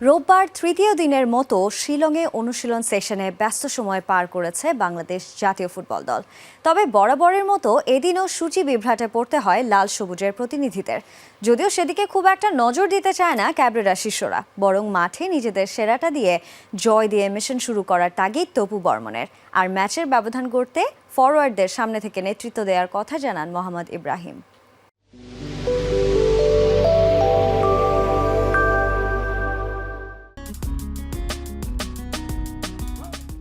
রোববার তৃতীয় দিনের মতো শিলংয়ে অনুশীলন সেশনে ব্যস্ত সময় পার করেছে বাংলাদেশ জাতীয় ফুটবল দল। তবে বরাবরের মতো এদিনও সূচি বিভ্রাটে পড়তে হয় লাল সবুজের প্রতিনিধিদের। যদিও সেদিকে খুব একটা নজর দিতে চায় না ক্যাবরেরা শিষ্যরা, বরং মাঠে নিজেদের সেরাটা দিয়ে জয় দিয়ে মিশন শুরু করার তাগিদ তপু বর্মনের। আর ম্যাচের ব্যবধান করতে ফরওয়ার্ডদের সামনে থেকে নেতৃত্ব দেওয়ার কথা জানান Mohammad Ibrahim.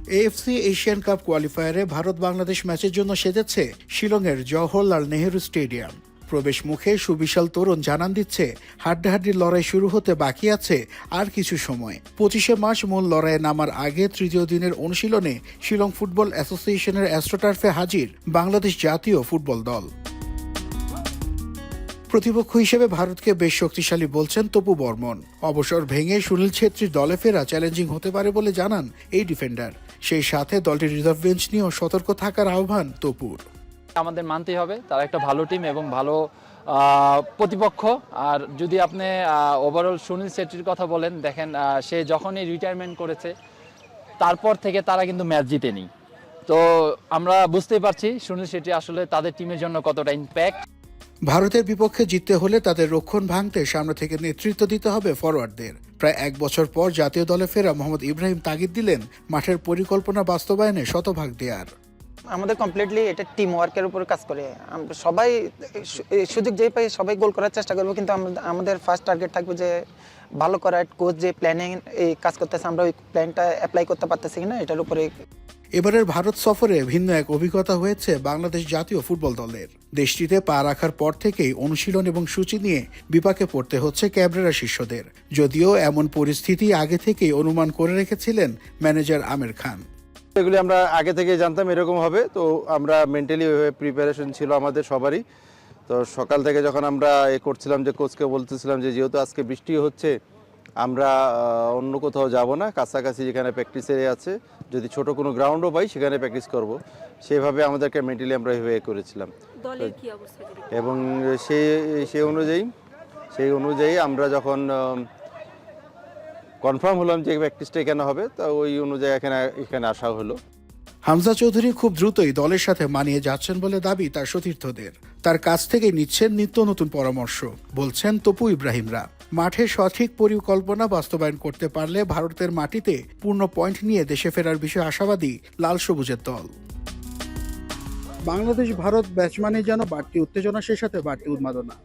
AFC Asian cup কোয়ালিফায়ারে Bharat Bangladesh ম্যাচের জন্য সেজেছে শিলংয়ের জওহরলাল নেহেরু স্টেডিয়াম। প্রবেশ মুখে সুবিশাল তরুণ জানান দিচ্ছে, হাড্ডাহাড্ডির লড়াই শুরু হতে বাকি আছে আর কিছু সময়। পঁচিশে মার্চ মূল লড়াইয়ে নামার আগে তৃতীয় দিনের অনুশীলনে শিলং ফুটবল অ্যাসোসিয়েশনের অ্যাস্ট্রোটার্ফে হাজির বাংলাদেশ জাতীয় ফুটবল দল। প্রতিপক্ষ হিসেবে ভারতকে বেশ শক্তিশালী বলছেন তপু বর্মন। অবসর ভেঙে সুনীল ছেত্রীর দলে ফেরা চ্যালেঞ্জিং হতে পারে বলে জানান এই ডিফেন্ডার। সেই সাথে দলটির রিজার্ভ বেঞ্চ নিয়েও সতর্ক থাকার আহ্বান তপুর। আমাদের মানতেই হবে, তারা একটা ভালো টিম এবং ভালো প্রতিপক্ষ। আর যদি আপনি ওভারঅল সুনীল শেট্টির কথা বলেন, দেখেন সে যখনই রিটায়ারমেন্ট করেছে, তারপর থেকে তারা কিন্তু ম্যাচ জিতেনি। তো আমরা বুঝতেই পারছি সুনীল শেট্টি আসলে তাদের টিমের জন্য কতটা ইম্প্যাক্ট ভারতের বিপক্ষে জিততে হলে তাদের রক্ষণ ভাঙতে সামনে থেকে নেতৃত্ব দিতে হবে ফরওয়ার্ডদের প্রায় এক বছর পর জাতীয় দলে ফেরা মোহাম্মদ ইব্রাহিম তাগিদ দিলেন মাঠের পরিকল্পনা বাস্তবায়নে শতভাগ দেয়ার। আমাদের কমপ্লিটলি এটা টিম ওয়ার্কের উপর কাজ করে। আমরা সবাই সুযোগ যেই পাই সবাই গোল করার চেষ্টা করব, কিন্তু আমাদের ফার্স্ট টার্গেট থাকবে যে ভালো করার কোচ যে প্ল্যানিং এই কাজ করতেছে, আমরা ওই প্ল্যানটা অ্যাপ্লাই করতে পারতেছি কিনা, এটার উপরে এবারের ভারত সফরে ভিন্ন এক অভিজ্ঞতা হয়েছে বাংলাদেশ জাতীয় ফুটবল দলের। দেশটিতে পা রাখার পর থেকেই অনুশীলন এবং সূচি নিয়ে বিপাকে পড়তে হচ্ছে ক্যাবরেরা শিষ্যদের। যদিও এমন পরিস্থিতি আগে থেকেই অনুমান করে রেখেছিলেন ম্যানেজার আমির খান। এগুলি আমরা আগে থেকে জানতাম, এরকম হবে। তো আমরা মেন্টালি ওইভাবে প্রিপারেশন ছিল আমাদের সবারই। তো সকাল থেকে যখন আমরা এ করছিলাম যে কোচকে বলতেছিলাম যে যেহেতু আজকে বৃষ্টি হচ্ছে আমরা অন্য কোথাও যাব না। কাছাকাছি যেখানে প্র্যাকটিস এরিয়া আছে যদি ছোট কোনো গ্রাউন্ডও পাই সেখানে প্র্যাকটিস করব। সেভাবে আমাদেরকে মেন্টালি আমরা এভাবে করেছিলাম। দলের কি অবস্থা যদি এবং সে সেই অনুযায়ী সেই অনুযায়ী আমরা যখন কনফার্ম হলাম যে প্র্যাকটিসটা এখানে হবে তা ওই অনুযায়ী এখানে এখানে আসা হলো। হামজা চৌধুরী খুব দ্রুতই দলের সাথে মানিয়ে যাচ্ছেন বলে দাবি তার সতীর্থদের। তার কাছ থেকে নিচ্ছেন নিত্য নতুন পরামর্শ বলছেন তপু ইব্রাহিমরা। মাঠে সঠিক পরিকল্পনা বাস্তবায়ন করতে পারলে ভারতের মাটিতে পূর্ণ পয়েন্ট নিয়ে দেশে ফেরার বিষয়ে আশাবাদী লাল সবুজের দল। বাংলাদেশ, ভারত মানে যেন বাড়তি উত্তেজনা সে সাথে বাড়তি উন্মাদনা।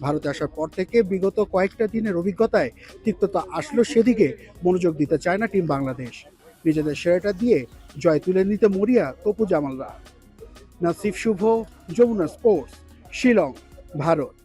ভারতে আসার পর থেকে বিগত কয়েকটা দিনের অভিজ্ঞতায় তিক্ততা আসলো সেদিকে মনোযোগ দিতে চায় না টিম বাংলাদেশ। নিজেদের সেরাটা দিয়ে জয় তুলে নিতে মরিয়া তপু জামালরা। নাসিফ শুভ, যমুনা স্পোর্টস, শিলং, ভারত।